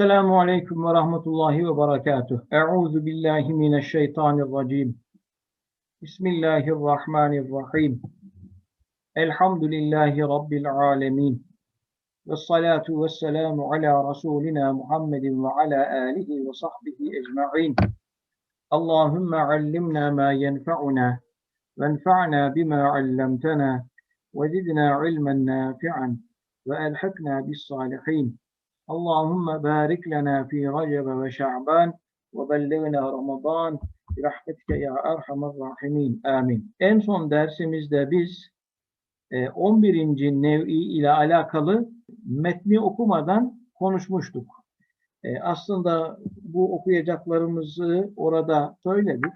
Esselamu Aleyküm ve Rahmetullahi ve Berekatuhu. Euzu billahi mineşşeytanirracim. Bismillahirrahmanirrahim. Elhamdülillahi Rabbil alemin. Ve salatu ve selamu ala Resulina Muhammedin ve ala alihi ve sahbihi ecma'in. Allahümme allimna ma yenfa'una ve enfa'na bima allamtana ve zidna ilmen nafi'an ve elhakna bis salihin. Allahümme barik lena fi Recep ve Şa'ban ve belligna Ramazan rahmetike ya erhamer rahimin. Amin. En son dersimizde biz e, 11. nev'i ile alakalı metni okumadan konuşmuştuk. E, aslında bu okuyacaklarımızı orada söyledik.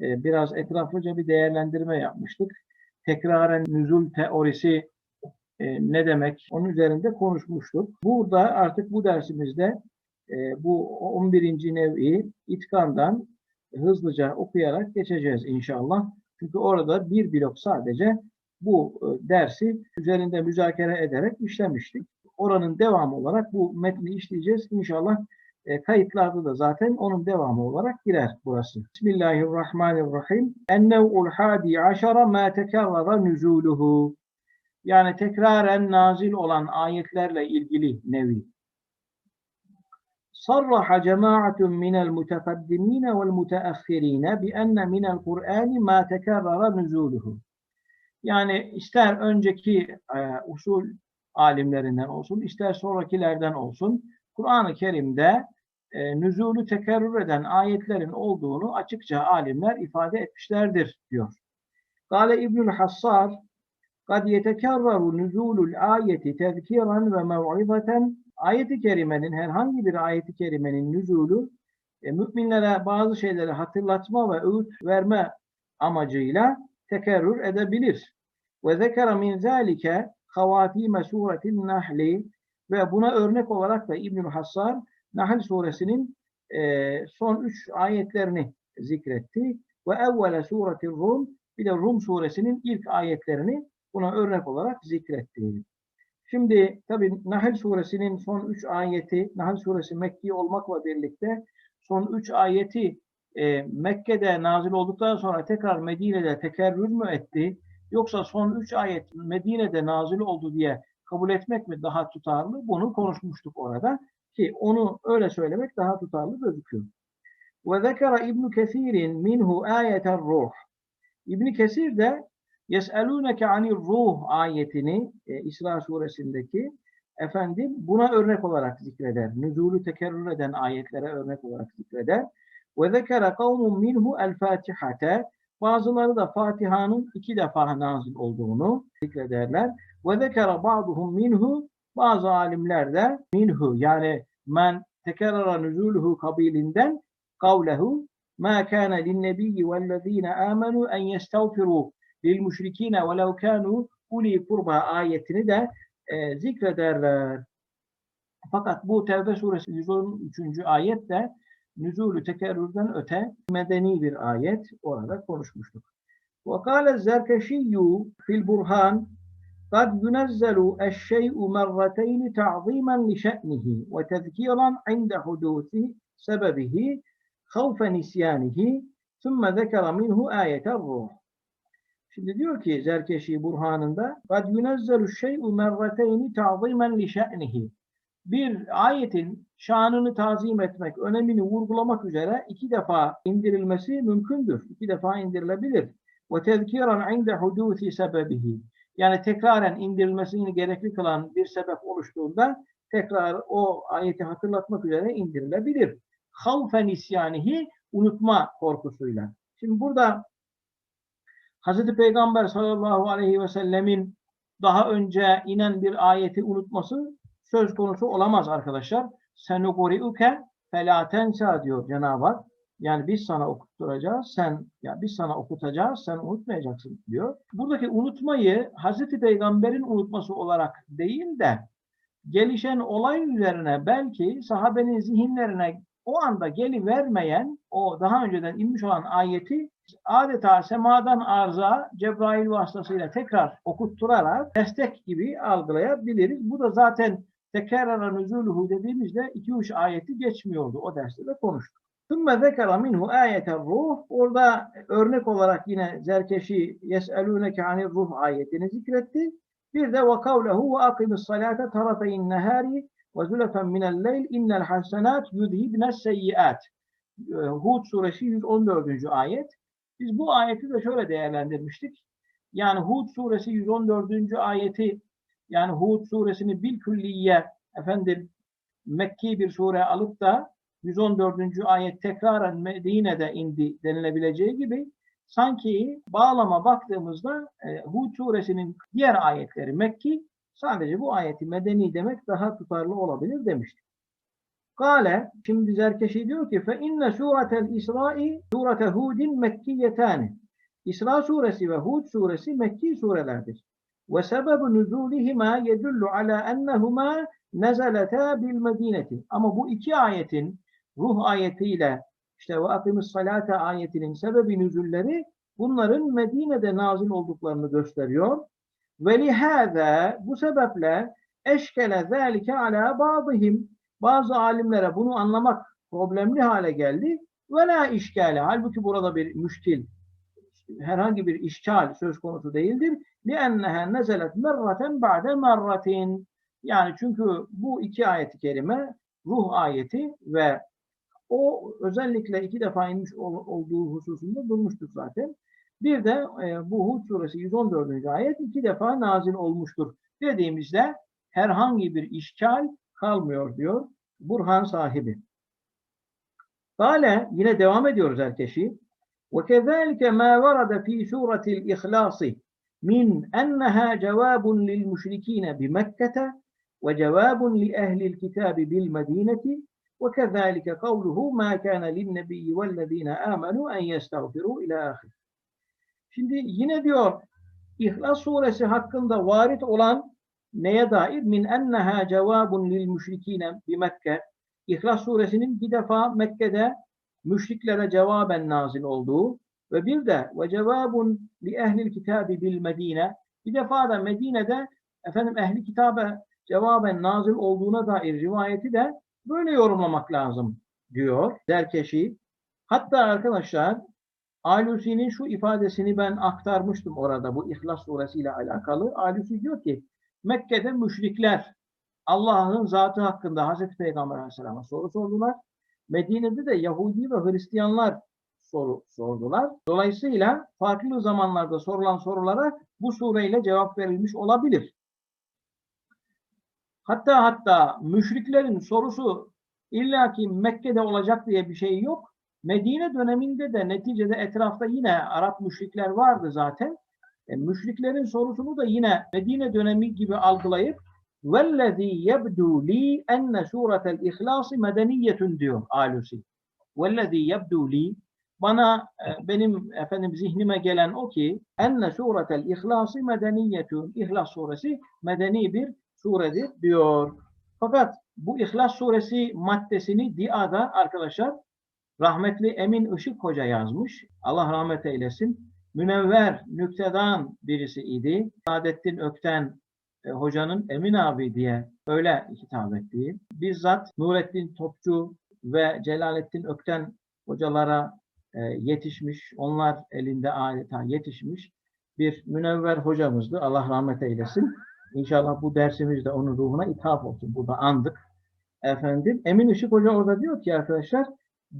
E, biraz etraflıca bir değerlendirme yapmıştık. Tekraren nüzul teorisi e, ne demek onun üzerinde konuşmuştuk. Burada artık bu dersimizde e, bu 11. nevi itkandan hızlıca okuyarak geçeceğiz inşallah. Çünkü orada bir blok sadece bu e, dersi üzerinde müzakere ederek işlemiştik. Oranın devamı olarak bu metni işleyeceğiz. İnşallah e, kayıtlarda da zaten onun devamı olarak girer burası. Bismillahirrahmanirrahim. Ennev'ul hadi aşara ma tekerrara nüzuluhu Yani tekraren nazil olan ayetlerle ilgili nevi. صرح جماعة من المتقدمين والمتأخرين بأن من القرآن ما تكرر نزوله. Yani ister önceki e, usul alimlerinden olsun, ister sonrakilerden olsun, Kur'an-ı Kerim'de e, nüzulü tekerrür eden ayetlerin olduğunu açıkça alimler ifade etmişlerdir diyor. Gale İbnül Hassar kad yetekerraru nüzulul ayeti tezkiran ve mev'izeten ayeti kerimenin herhangi bir ayeti kerimenin nüzulü e, müminlere bazı şeyleri hatırlatma ve öğüt verme amacıyla tekerrür edebilir. Ve zekere min zalike havatime suretin nahli ve buna örnek olarak da İbnül Hassar Nahl suresinin e, son üç ayetlerini zikretti. Ve evvele suretin Rum bir de Rum suresinin ilk ayetlerini buna örnek olarak zikretti. Şimdi tabi Nahl suresinin son üç ayeti, Nahl suresi Mekki olmakla birlikte son üç ayeti e, Mekke'de nazil olduktan sonra tekrar Medine'de tekerrür mü etti? Yoksa son üç ayet Medine'de nazil oldu diye kabul etmek mi daha tutarlı? Bunu konuşmuştuk orada ki onu öyle söylemek daha tutarlı gözüküyor. Ve zekara İbn Kesir'in minhu ayeten ruh. İbn Kesir de Yes'elûneke anir ruh ayetini e, İsra suresindeki efendim buna örnek olarak zikreder. Nüzulü tekerrür eden ayetlere örnek olarak zikreder. Ve zekere kavmun minhu el fatihate bazıları da Fatiha'nın iki defa nazil olduğunu zikrederler. Ve zekere ba'duhum minhu bazı alimler de minhu yani men tekerrara nüzuluhu kabilinden kavlehu ma kana linnebiyyi vellezine amenu en yestağfiru lil müşrikine ve lev kanu uli kurba ayetini de e, zikrederler. Fakat bu Tevbe suresi 113. ayet de nüzulü tekerrürden öte medeni bir ayet orada konuşmuştuk. وقال الزركشي في البرهان قد ينزل الشيء مرتين تعظيما لشأنه وتذكيرا عند حدوث سببه خوف نسيانه ثم ذكر منه آية الروح Şimdi diyor ki Zerkeşi Burhan'ında قَدْ يُنَزَّلُ الشَّيْءُ مَرَّتَيْنِ تَعْظِيمًا لِشَأْنِهِ Bir ayetin şanını tazim etmek, önemini vurgulamak üzere iki defa indirilmesi mümkündür. İki defa indirilebilir. وَتَذْكِيرًا عِنْدَ حُدُوثِ سَبَبِهِ Yani tekraren indirilmesini gerekli kılan bir sebep oluştuğunda tekrar o ayeti hatırlatmak üzere indirilebilir. خَوْفَ نِسْيَانِهِ Unutma korkusuyla. Şimdi burada Hazreti Peygamber sallallahu aleyhi ve sellemin daha önce inen bir ayeti unutması söz konusu olamaz arkadaşlar. Senugoriuke felatensa diyor Cenab-ı Hak. Yani biz sana okutturacağız, sen ya biz sana okutacağız, sen unutmayacaksın diyor. Buradaki unutmayı Hazreti Peygamber'in unutması olarak değil de gelişen olay üzerine belki sahabenin zihinlerine o anda geli vermeyen o daha önceden inmiş olan ayeti adeta semadan arza Cebrail vasıtasıyla tekrar okutturarak destek gibi algılayabiliriz. Bu da zaten tekerrara nüzuluhu dediğimizde iki üç ayeti geçmiyordu. O derste de konuştuk. Sümme zekara minhu ayeten ruh. Orada örnek olarak yine Zerkeşi yeselûneke anir ruh ayetini zikretti. Bir de ve kavlehu ve akimis salate tarafeyn nehari ve zülfen minel leyl innel hasenat yudhibne seyyiat. Hud suresi 114. ayet. Biz bu ayeti de şöyle değerlendirmiştik. Yani Hud suresi 114. ayeti yani Hud suresini bil külliye efendim Mekki bir sure alıp da 114. ayet tekraren Medine'de indi denilebileceği gibi sanki bağlama baktığımızda e, Hud suresinin diğer ayetleri Mekki sadece bu ayeti medeni demek daha tutarlı olabilir demiştik. Kale, şimdi Zerkeşi diyor ki fe inne suretel İsra'i surete Hudin mekkiyetani. İsra suresi ve Hud suresi Mekki surelerdir. Ve sebebu nuzulihima yedullu ala ennehuma nezeleta bil medineti. Ama bu iki ayetin ruh ayetiyle işte ve akimis salate ayetinin sebebi nüzulleri bunların Medine'de nazil olduklarını gösteriyor. Ve lihâze bu sebeple eşkele zâlike ala bazıhim bazı alimlere bunu anlamak problemli hale geldi. Ve la işgale. Halbuki burada bir müşkil, herhangi bir işgal söz konusu değildir. لِأَنَّهَا نَزَلَتْ مَرَّةً بَعْدَ مَرَّةٍ Yani çünkü bu iki ayeti kerime ruh ayeti ve o özellikle iki defa inmiş ol, olduğu hususunda durmuştuk zaten. Bir de e, bu Hud suresi 114. ayet iki defa nazil olmuştur dediğimizde herhangi bir işgal kalmıyor diyor Burhan sahibi. Kale yine devam ediyoruz herkesi. وكذلك ما ورد في سورة الإخلاص من أنها جواب للمشركين بمكة وجواب لأهل الكتاب بالمدينة وكذلك قوله ما كان للنبي والذين آمنوا أن يستغفروا إلى آخر. Şimdi yine diyor İhlas suresi hakkında varit olan neye dair? Min enneha cevabun lil müşrikine bi Mekke. İhlas suresinin bir defa Mekke'de müşriklere cevaben nazil olduğu ve bir de ve cevabun li ehlil kitabi bil Medine. Bir defa da Medine'de efendim ehli kitabe cevaben nazil olduğuna dair rivayeti de böyle yorumlamak lazım diyor Derkeşi. Hatta arkadaşlar Alusi'nin şu ifadesini ben aktarmıştım orada bu İhlas Suresi ile alakalı. Alusi diyor ki Mekke'de müşrikler Allah'ın zatı hakkında Hazreti Peygamber Aleyhisselam'a soru sordular. Medine'de de Yahudi ve Hristiyanlar soru sordular. Dolayısıyla farklı zamanlarda sorulan sorulara bu sureyle cevap verilmiş olabilir. Hatta hatta müşriklerin sorusu illaki Mekke'de olacak diye bir şey yok. Medine döneminde de neticede etrafta yine Arap müşrikler vardı zaten. E, müşriklerin sorusunu da yine Medine dönemi gibi algılayıp وَالَّذ۪ي يَبْدُوا لِي اَنَّ سُورَةَ الْاِخْلَاصِ مَدَنِيَّةٌ diyor Alusi. وَالَّذ۪ي يَبْدُوا لِي Bana, e, benim efendim zihnime gelen o ki enne suretel ihlası medeniyetun. İhlas suresi medeni bir suredir diyor. Fakat bu İhlas suresi maddesini Dia'da arkadaşlar rahmetli Emin Işık Hoca yazmış. Allah rahmet eylesin. Münevver, nüktedan birisi idi. Saadettin Ökten e, hocanın Emin abi diye öyle hitap ettiği. Bizzat Nurettin Topçu ve Celalettin Ökten hocalara e, yetişmiş, onlar elinde adeta yetişmiş bir münevver hocamızdı. Allah rahmet eylesin. İnşallah bu dersimizde onun ruhuna ithaf olsun. Burada andık. Efendim, Emin Işık Hoca orada diyor ki arkadaşlar,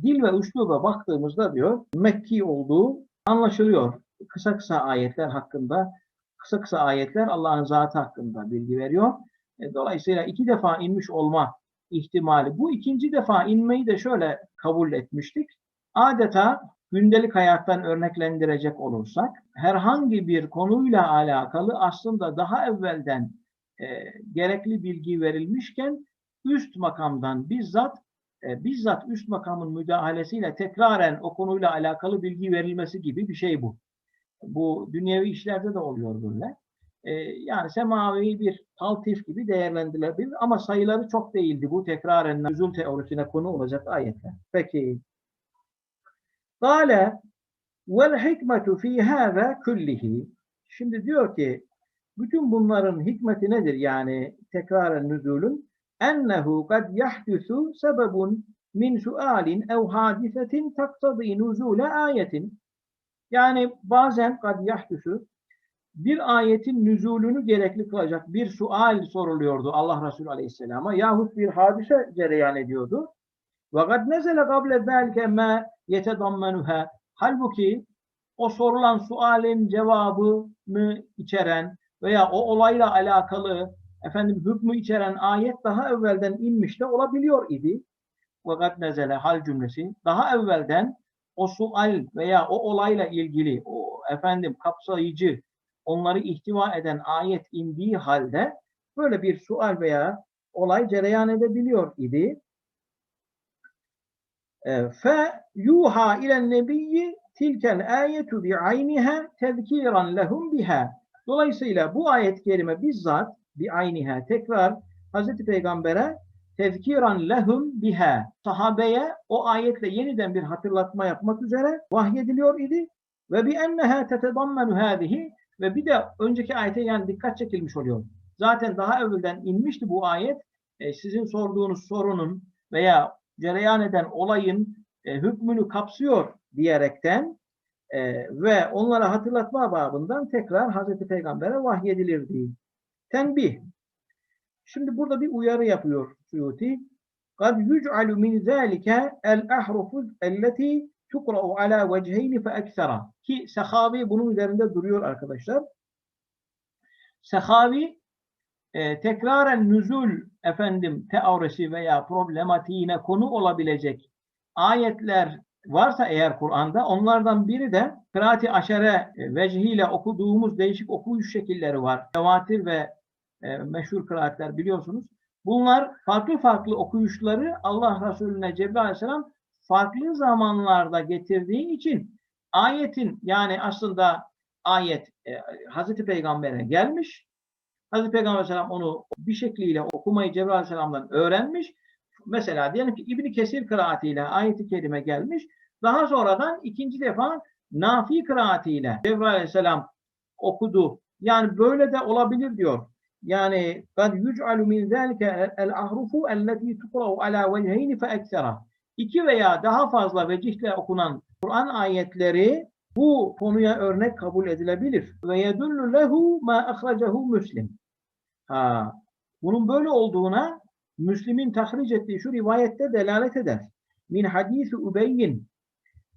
dil ve üsluba baktığımızda diyor, Mekki olduğu anlaşılıyor. Kısa kısa ayetler hakkında, kısa kısa ayetler Allah'ın zatı hakkında bilgi veriyor. E, dolayısıyla iki defa inmiş olma ihtimali. Bu ikinci defa inmeyi de şöyle kabul etmiştik. Adeta gündelik hayattan örneklendirecek olursak, herhangi bir konuyla alakalı aslında daha evvelden e, gerekli bilgi verilmişken üst makamdan bizzat e, bizzat üst makamın müdahalesiyle tekraren o konuyla alakalı bilgi verilmesi gibi bir şey bu. Bu dünyevi işlerde de oluyor böyle. E, yani semavi bir taltif gibi değerlendirilebilir ama sayıları çok değildi. Bu tekraren nüzul teorisine konu olacak ayetler. Peki. Kale vel hikmetu fi hâze küllihi. Şimdi diyor ki bütün bunların hikmeti nedir? Yani tekraren nüzulün ennehu kad yahdusu sebebun min sualin ev hadisetin taktadi nuzule ayetin. Yani bazen kad yahdusu bir ayetin nüzulünü gerekli kılacak bir sual soruluyordu Allah Resulü Aleyhisselam'a yahut bir hadise cereyan ediyordu. Ve kad nezele gable zelke ma yetedammenuha. Halbuki o sorulan sualin cevabını içeren veya o olayla alakalı efendim hükmü içeren ayet daha evvelden inmiş de olabiliyor idi. Fakat nezele hal cümlesi daha evvelden o sual veya o olayla ilgili o efendim kapsayıcı onları ihtiva eden ayet indiği halde böyle bir sual veya olay cereyan edebiliyor idi. E, fe yuha ilen nebiyyi tilkel ayetu bi ayniha tezkiran lehum biha. Dolayısıyla bu ayet kerime bizzat bi ayniha tekrar Hazreti Peygamber'e tezkiran lehum biha. Sahabeye o ayetle yeniden bir hatırlatma yapmak üzere vahyediliyor idi. Ve bi enneha tetedammenu hâzihi ve bir de önceki ayete yani dikkat çekilmiş oluyor. Zaten daha evvelden inmişti bu ayet. E, sizin sorduğunuz sorunun veya cereyan eden olayın e, hükmünü kapsıyor diyerekten e, ve onlara hatırlatma babından tekrar Hazreti Peygamber'e vahyedilirdi. Tenbih. Şimdi burada bir uyarı yapıyor Suyuti. قَدْ يُجْعَلُ مِنْ ذَٰلِكَ الْأَحْرُفُ الَّتِي tukra'u ala vecheyni fe eksera. Ki Sehavi bunun üzerinde duruyor arkadaşlar. Sehavi e, tekraren nüzul efendim teorisi veya problematiğine konu olabilecek ayetler varsa eğer Kur'an'da onlardan biri de kıraati aşere e, vecihiyle okuduğumuz değişik okuyuş şekilleri var. Tevatir ve e, meşhur kıraatler biliyorsunuz. Bunlar farklı farklı okuyuşları Allah Resulüne Cebrail Aleyhisselam farklı zamanlarda getirdiği için ayetin yani aslında ayet e, Hazreti Peygamber'e gelmiş. Hazreti Peygamber Aleyhisselam onu bir şekliyle okumayı Cebrail Aleyhisselam'dan öğrenmiş. Mesela diyelim ki İbni Kesir kıraatiyle ayeti kerime gelmiş. Daha sonradan ikinci defa Nafi kıraatiyle Cebrail Aleyhisselam okudu. Yani böyle de olabilir diyor. Yani kad yuc'alu min zalika el ahrufu elleti tuqra'u ala vejheyni fe eksera iki veya daha fazla vecihle okunan Kur'an ayetleri bu konuya örnek kabul edilebilir. Ve yedullu lehu ma ahracehu Müslim. Ha, bunun böyle olduğuna Müslim'in tahric ettiği şu rivayette delalet eder. Min hadisi Ubeyyin.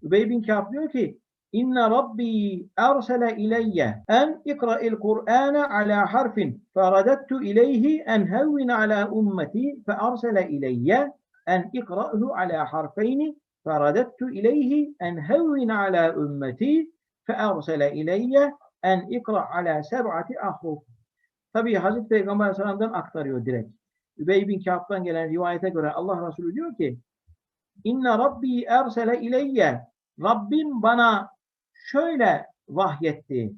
Ubey bin Kâb diyor ki İnne Rabbi ersele ileyye en ikra'il Kur'ane ala harfin feradettu ileyhi en hevvin ala ummeti fe ersele ileyye en ikra'hu ala harfeyni feradettu ileyhi en hevvin ala ümmeti feersele ileyye en ikra ala seb'ati ahruf. Tabi Hazreti Peygamber Aleyhisselam'dan aktarıyor direkt. Übey bin Kâb'dan gelen rivayete göre Allah Resulü diyor ki İnne Rabbi ersele ileyye Rabbim bana şöyle vahyetti.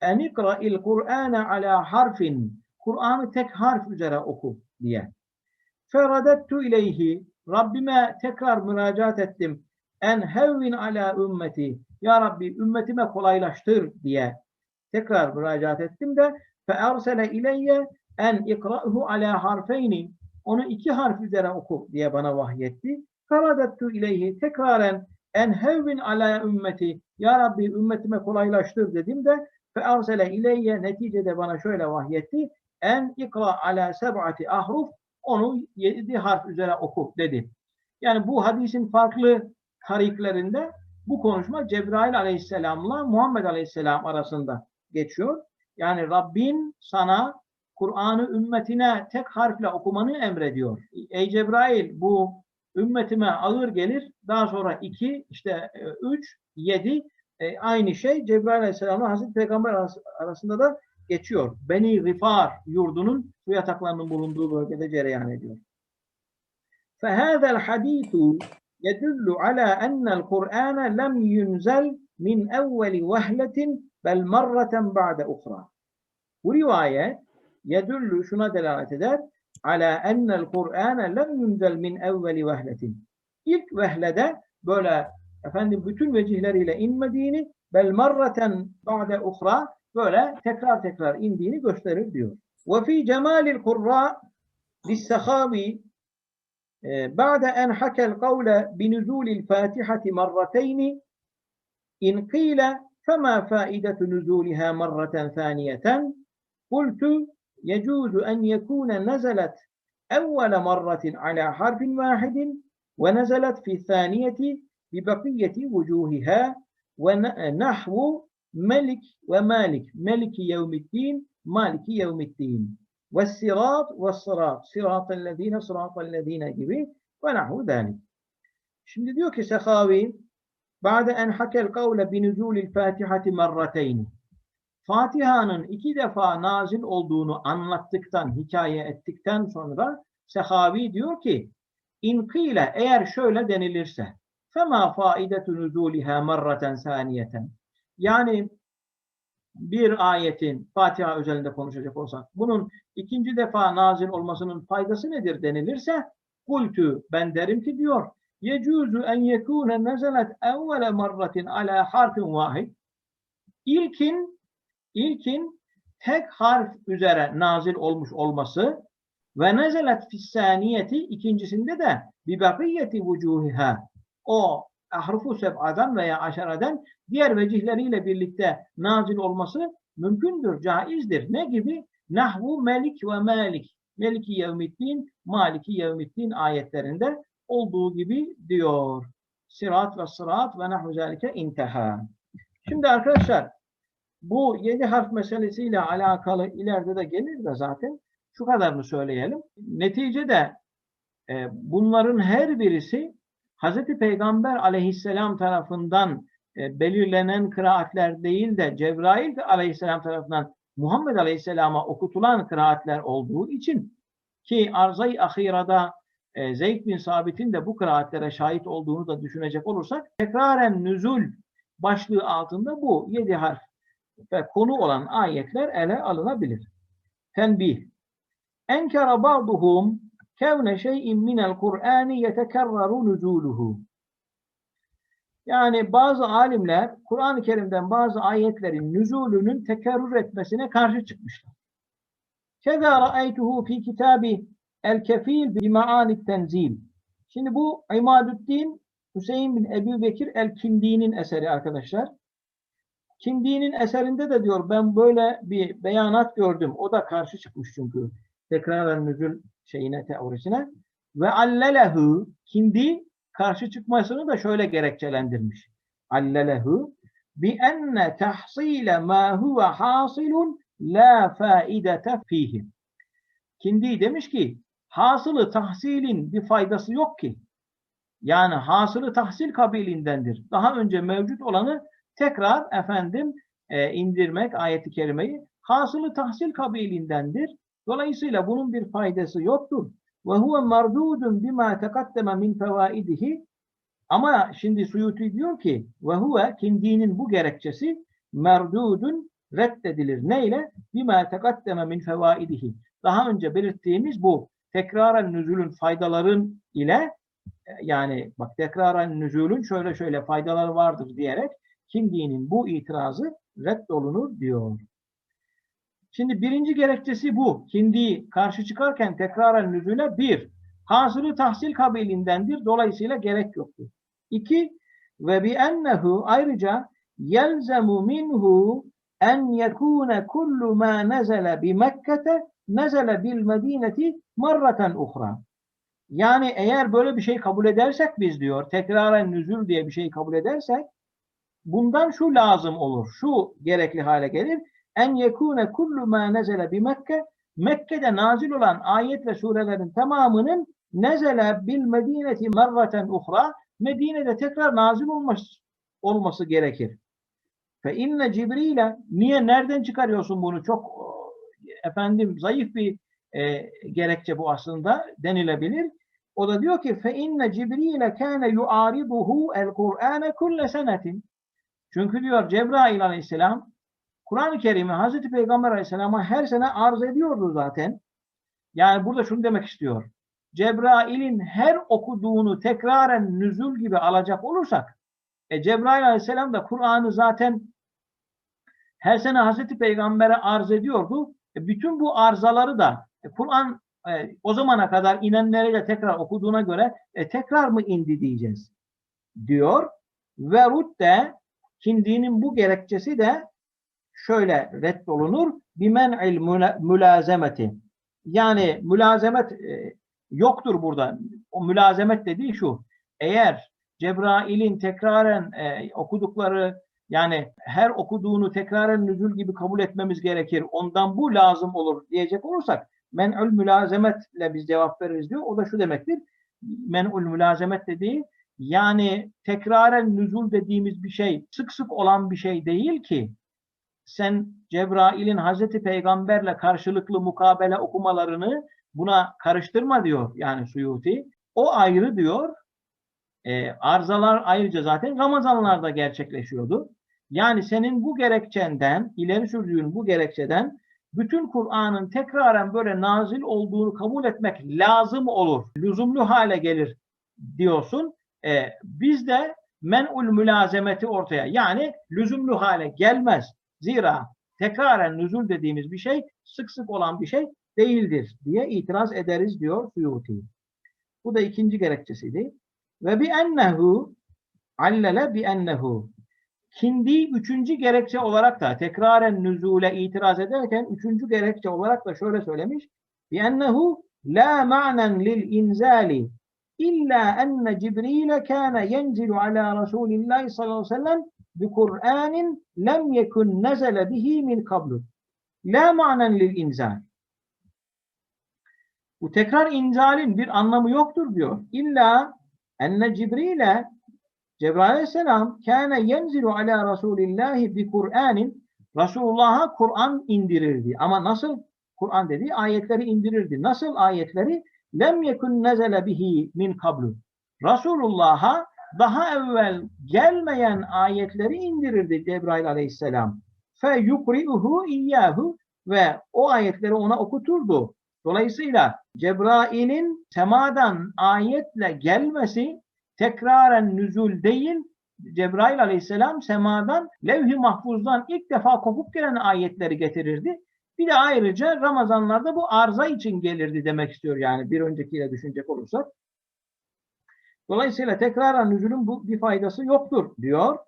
En ikra'il Kur'ane ala harfin Kur'an'ı tek harf üzere oku diye. Feradettu ileyhi Rabbime tekrar müracaat ettim. En hevvin ala ümmeti. Ya Rabbi ümmetime kolaylaştır diye tekrar müracaat ettim de fe ersele ileyye en ikra'hu ala harfeyni. Onu iki harf üzere oku diye bana vahyetti. Feradettu ileyhi tekraren en hevvin ala ümmeti. Ya Rabbi ümmetime kolaylaştır dedim de fe ersele ileyye neticede bana şöyle vahyetti. En ikra ala seb'ati ahruf onu yedi harf üzere oku dedi. Yani bu hadisin farklı tariklerinde bu konuşma Cebrail aleyhisselamla Muhammed aleyhisselam arasında geçiyor. Yani Rabbin sana Kur'an'ı ümmetine tek harfle okumanı emrediyor. Ey Cebrail bu ümmetime ağır gelir. Daha sonra iki, işte e, üç, yedi e, aynı şey Cebrail aleyhisselamla Hazreti Peygamber arasında da geçiyor. Beni Rifar yurdunun su yataklarının bulunduğu bölgede cereyan ediyor. فهذا الحديث يدل على أن القرآن لم ينزل من أول وهلة bel marraten ba'de uhra. Bu rivayet yedullu şuna delalet eder. ala ennel Kur'ane lem yundel min evveli vehletin. İlk vehlede böyle efendim bütün vecihleriyle inmediğini bel marraten ba'de uhra böyle tekrar tekrar indiğini gösterir diyor. Ve fi cemalil kurra lissehavi e, ba'de en hakel kavle binuzulil fatihati marrateyni in qila fema faidetu nuzuliha marraten saniyeten kultu يجوز أن يكون نزلت أول مرة على حرف واحد ونزلت في الثانية ببقية وجوهها ونحو ملك ومالك ملك يوم الدين مالك يوم الدين. والصراط والصراط صراط الذين صراط الذين gibi ونحو ذلك. Şimdi diyor بعد أن حكى القول بنزول الفاتحة مرتين. Fatiha'nın iki defa nazil olduğunu anlattıktan, hikaye ettikten sonra Sehavi diyor ki inkile eğer şöyle denilirse fema faidetu nuzuliha marraten saniyeten yani bir ayetin Fatiha özelinde konuşacak olsak bunun ikinci defa nazil olmasının faydası nedir denilirse kultu ben derim ki diyor yecuzu en yekune nezelet evvele marratin ala harfin vahid ilkin ilkin tek harf üzere nazil olmuş olması ve nezelet fissaniyeti ikincisinde de bi bakiyeti vucuhiha o ahrufu seb'adan veya aşaradan diğer vecihleriyle birlikte nazil olması mümkündür, caizdir. Ne gibi? Nahvu melik ve malik. Meliki yevmiddin, maliki yevmiddin ayetlerinde olduğu gibi diyor. Sirat ve sırat ve nahvu zelike inteha. Şimdi arkadaşlar bu yedi harf meselesiyle alakalı ileride de gelir de zaten şu kadarını söyleyelim. Neticede e, bunların her birisi Hazreti Peygamber aleyhisselam tarafından e, belirlenen kıraatler değil de Cebrail aleyhisselam tarafından Muhammed aleyhisselama okutulan kıraatler olduğu için ki arzayı ahirada e, Zeyd bin Sabit'in de bu kıraatlere şahit olduğunu da düşünecek olursak tekraren nüzul başlığı altında bu yedi harf ve konu olan ayetler ele alınabilir. Tenbih. Enkara ba'duhum kevne şeyin minel Kur'ani yetekerraru nüzuluhu. Yani bazı alimler Kur'an-ı Kerim'den bazı ayetlerin nüzulünün tekerrür etmesine karşı çıkmışlar. Keza ra'aytuhu fi kitabi el-kefil bi ma'anit tenzil. Şimdi bu İmadüddin Hüseyin bin Ebu Bekir el-Kindi'nin eseri arkadaşlar. Kindi'nin eserinde de diyor ben böyle bir beyanat gördüm. O da karşı çıkmış çünkü tekraren nüzul şeyine teorisine. Ve allelehu Kindi karşı çıkmasını da şöyle gerekçelendirmiş. Allelehu bi enne tahsile ma huve hasilun la faidete fihi. Kindi demiş ki hasılı tahsilin bir faydası yok ki. Yani hasılı tahsil kabilindendir. Daha önce mevcut olanı tekrar efendim e, indirmek ayeti kerimeyi hasılı tahsil kabilindendir. Dolayısıyla bunun bir faydası yoktur. Ve huve mardudun bima tekaddeme min fevaidihi ama şimdi Suyuti diyor ki ve huve kindinin bu gerekçesi merdudun reddedilir. Neyle? Bima tekaddeme min fevaidihi. Daha önce belirttiğimiz bu tekraren nüzulün faydaların ile yani bak tekraren nüzulün şöyle şöyle faydaları vardır diyerek kindinin bu itirazı reddolunur diyor. Şimdi birinci gerekçesi bu. Hindi karşı çıkarken tekraren nüzule bir, hasılı tahsil kabilindendir. Dolayısıyla gerek yoktur. İki, ve bi ennehu ayrıca yelzemu minhu en yekune kullu ma nezele bi Mekke'te nezele bil medineti marraten uhra. Yani eğer böyle bir şey kabul edersek biz diyor, tekraren nüzul diye bir şey kabul edersek, bundan şu lazım olur, şu gerekli hale gelir en yekune kullu ma nezele bi Mekke Mekke'de nazil olan ayet ve surelerin tamamının nezele bil medineti merraten uhra Medine'de tekrar nazil olması, olması gerekir. Fe inne Cibril'e niye nereden çıkarıyorsun bunu? Çok efendim zayıf bir e, gerekçe bu aslında denilebilir. O da diyor ki fe inne Cibril'e kâne yu'ariduhu el Kur'ane kulle senetin. Çünkü diyor Cebrail aleyhisselam Kur'an-ı Kerim'i Hazreti Peygamber Aleyhisselam'a her sene arz ediyordu zaten. Yani burada şunu demek istiyor. Cebrail'in her okuduğunu tekraren nüzul gibi alacak olursak, e, Cebrail Aleyhisselam da Kur'an'ı zaten her sene Hazreti Peygamber'e arz ediyordu. E, bütün bu arzaları da e, Kur'an e, o zamana kadar inenleri de tekrar okuduğuna göre e, tekrar mı indi diyeceğiz diyor. Ve rudde Kindi'nin bu gerekçesi de şöyle reddolunur. Bimen'il mülazemeti. Yani mülazemet e, yoktur burada. O mülazemet dediği şu. Eğer Cebrail'in tekraren e, okudukları yani her okuduğunu tekraren nüzul gibi kabul etmemiz gerekir. Ondan bu lazım olur diyecek olursak men'ül mülazemetle biz cevap veririz diyor. O da şu demektir. Men'ül mülazemet dediği yani tekraren nüzul dediğimiz bir şey sık sık olan bir şey değil ki sen Cebrail'in Hazreti Peygamberle karşılıklı mukabele okumalarını buna karıştırma diyor yani Suyuti. O ayrı diyor. E, arızalar ayrıca zaten Ramazanlarda gerçekleşiyordu. Yani senin bu gerekçenden, ileri sürdüğün bu gerekçeden bütün Kur'an'ın tekraren böyle nazil olduğunu kabul etmek lazım olur. Lüzumlu hale gelir diyorsun. E, bizde men'ul mülazemeti ortaya yani lüzumlu hale gelmez. Zira tekraren nüzul dediğimiz bir şey sık sık olan bir şey değildir diye itiraz ederiz diyor Suyuti. Bu da ikinci gerekçesiydi. Ve bi ennehu allele bi ennehu Kindi üçüncü gerekçe olarak da tekraren nüzule itiraz ederken üçüncü gerekçe olarak da şöyle söylemiş. Bi ennehu la ma'nen lil inzali illa enne Cibril kana yenzilu ala Resulillah sallallahu aleyhi ve sellem bi Kur'anin lem yekun nezele bihi min kablu. La ma'nen lil inzal. Bu tekrar inzalin bir anlamı yoktur diyor. İlla enne Cibril'e Cebrail aleyhisselam kâne yenzilu ala Resulillahi bi Kur'anin Resulullah'a Kur'an indirirdi. Ama nasıl? Kur'an dediği ayetleri indirirdi. Nasıl ayetleri? Lem yekun nezele bihi min kablu. Resulullah'a daha evvel gelmeyen ayetleri indirirdi Cebrail aleyhisselam. Fe yukri'uhu iyyahu ve o ayetleri ona okuturdu. Dolayısıyla Cebrail'in semadan ayetle gelmesi tekraren nüzul değil, Cebrail aleyhisselam semadan levh-i mahfuzdan ilk defa kopup gelen ayetleri getirirdi. Bir de ayrıca Ramazanlarda bu arıza için gelirdi demek istiyor yani bir öncekiyle düşünecek olursak. Dolayısıyla tekraren nüzulün bu bir faydası yoktur diyor.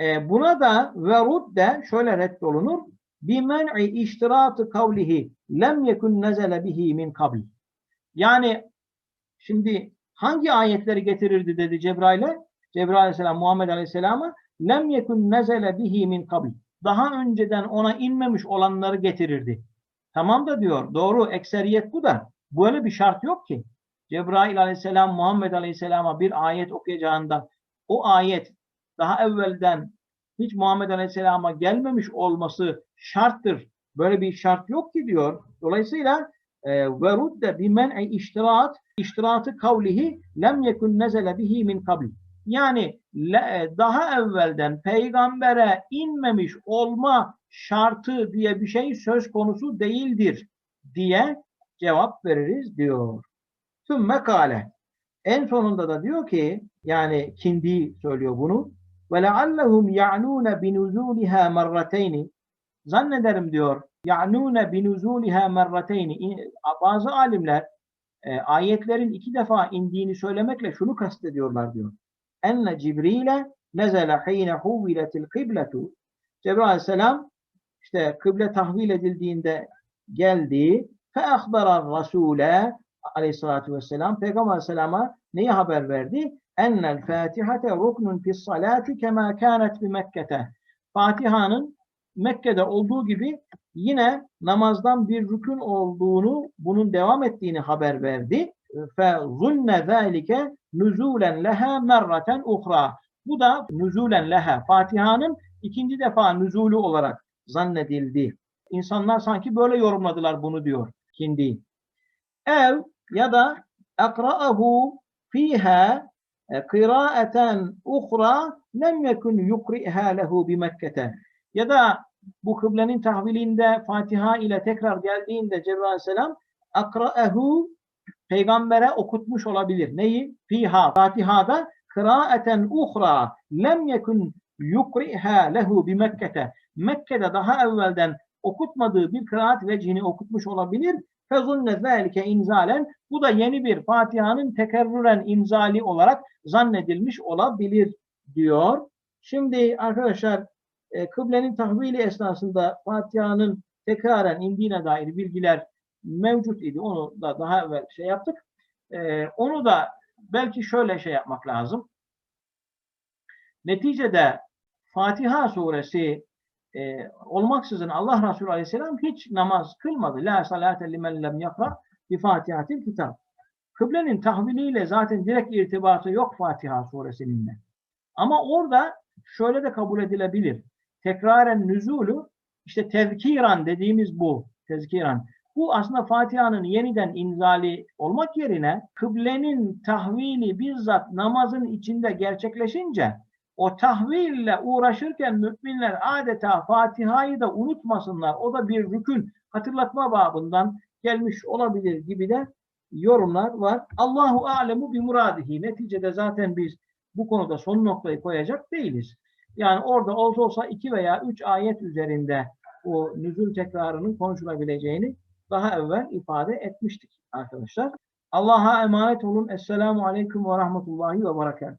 E, buna da verud de şöyle reddolunur. Bimen'i iştiratı kavlihi lem yekun nezele bihi min kabl. Yani şimdi hangi ayetleri getirirdi dedi Cebrail'e? Cebrail aleyhisselam Muhammed aleyhisselama lem yekun nezele bihi min kabl. Daha önceden ona inmemiş olanları getirirdi. Tamam da diyor. Doğru ekseriyet bu da. Böyle bir şart yok ki. Cebrail aleyhisselam Muhammed aleyhisselama bir ayet okuyacağında o ayet daha evvelden hiç Muhammed aleyhisselama gelmemiş olması şarttır. Böyle bir şart yok ki diyor. Dolayısıyla e, ve rudde bimen'i iştirat iştiratı kavlihi lem yekun nezele bihi min kabl. Yani e, daha evvelden peygambere inmemiş olma şartı diye bir şey söz konusu değildir diye cevap veririz diyor. Sümme kale. En sonunda da diyor ki yani Kindi söylüyor bunu. Ve leallehum ya'nûne binuzûliha merrateyni. Zannederim diyor. Ya'nûne binuzûliha merrateyni. Bazı alimler e, ayetlerin iki defa indiğini söylemekle şunu kastediyorlar diyor. Enne Cibril'e nezele hîne huvviletil kıbletu. Cebrail aleyhisselam işte kıble tahvil edildiğinde geldi. Fe ahbara rasule aleyhissalatü vesselam Peygamber aleyhisselama neyi haber verdi? Ennel fatihate ruknun fis salati kema kânet bi Mekke'te. Fatiha'nın Mekke'de olduğu gibi yine namazdan bir rükün olduğunu, bunun devam ettiğini haber verdi. Fe zunne zâlike nüzûlen leha merraten uhra. Bu da nüzûlen leha. Fatiha'nın ikinci defa nüzulü olarak zannedildi. İnsanlar sanki böyle yorumladılar bunu diyor Kindi. Ev ya da ekra'ahu fiha kıraeten uhra lem yekun yukri'ha lehu bi Mekke'te. Ya da bu kıblenin tahvilinde Fatiha ile tekrar geldiğinde Cebrail Aleyhisselam akra'ehu peygambere okutmuş olabilir. Neyi? Fiha. Fatiha'da kıraeten uhra lem yekun yukriha lehu bi Mekke'te. Mekke'de daha evvelden okutmadığı bir kıraat vecihini okutmuş olabilir. fezunne zâlike inzalen bu da yeni bir Fatiha'nın tekerrüren imzali olarak zannedilmiş olabilir diyor. Şimdi arkadaşlar e, kıblenin tahvili esnasında Fatiha'nın tekraren indiğine dair bilgiler mevcut idi. Onu da daha evvel şey yaptık. E, onu da belki şöyle şey yapmak lazım. Neticede Fatiha suresi e, olmaksızın Allah Resulü Aleyhisselam hiç namaz kılmadı. La salate limen lem yakra bi Fatihatil kitab. Kıblenin tahviliyle zaten direkt irtibatı yok Fatiha suresinin de. Ama orada şöyle de kabul edilebilir. Tekraren nüzulü işte tezkiran dediğimiz bu. Tezkiran. Bu aslında Fatiha'nın yeniden inzali olmak yerine kıblenin tahvili bizzat namazın içinde gerçekleşince o tahville uğraşırken müminler adeta Fatiha'yı da unutmasınlar. O da bir rükün hatırlatma babından gelmiş olabilir gibi de yorumlar var. Allahu alemu bi muradihi. Neticede zaten biz bu konuda son noktayı koyacak değiliz. Yani orada olsa olsa iki veya üç ayet üzerinde o nüzul tekrarının konuşulabileceğini daha evvel ifade etmiştik arkadaşlar. Allah'a emanet olun. Esselamu Aleyküm ve Rahmetullahi ve Berekatuhu.